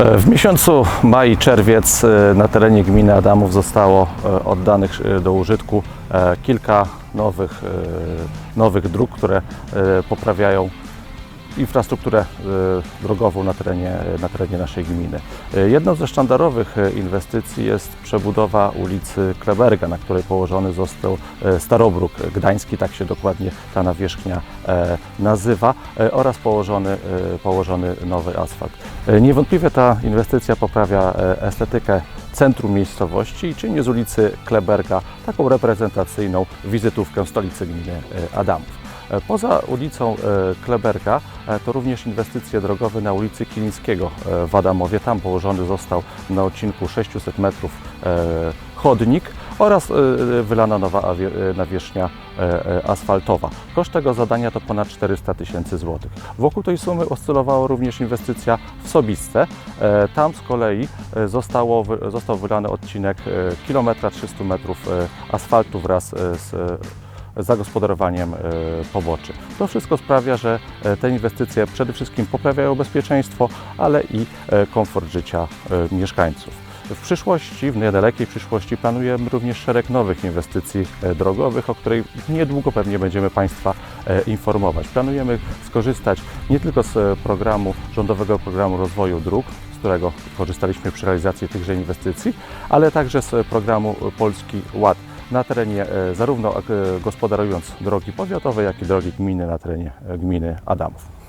E, W miesiącu maj, czerwiec e, na terenie gminy Adamów zostało e, oddanych do użytku kilka nowych, nowych dróg, które poprawiają infrastrukturę e, drogową na terenie, na terenie naszej gminy. E, Jedną ze sztandarowych e, inwestycji jest przebudowa ulicy Kleberga, na której położony został Starobruk Gdański, tak się dokładnie ta nawierzchnia nazywa, oraz położony, położony nowy asfalt. Niewątpliwie ta inwestycja poprawia estetykę centrum miejscowości i czyni z ulicy Kleberga taką reprezentacyjną wizytówkę stolicy gminy Adamów. E, Poza ulicą e, Kleberga e, to również inwestycje drogowe na ulicy Kilińskiego w Adamowie. Tam położony został na odcinku 600 metrów chodnik oraz wylana nowa awie- nawierzchnia asfaltowa. Koszt tego zadania to ponad 400 tysięcy złotych. Wokół tej sumy oscylowała również inwestycja w Sobisce. Tam z kolei zostało, został wylany odcinek kilometra 300 metrów asfaltu wraz z zagospodarowaniem e, poboczy. To wszystko sprawia, że e, te inwestycje przede wszystkim poprawiają bezpieczeństwo, ale i e, komfort życia mieszkańców. W przyszłości, w niedalekiej przyszłości planujemy również szereg nowych inwestycji drogowych, o której niedługo pewnie będziemy Państwa informować. Planujemy skorzystać nie tylko z programu, rządowego programu rozwoju dróg, z którego korzystaliśmy przy realizacji tychże inwestycji, ale także z programu Polski Ład na terenie e, zarówno e, gospodarując drogi powiatowe, jak i drogi gminy na terenie e, gminy Adamów.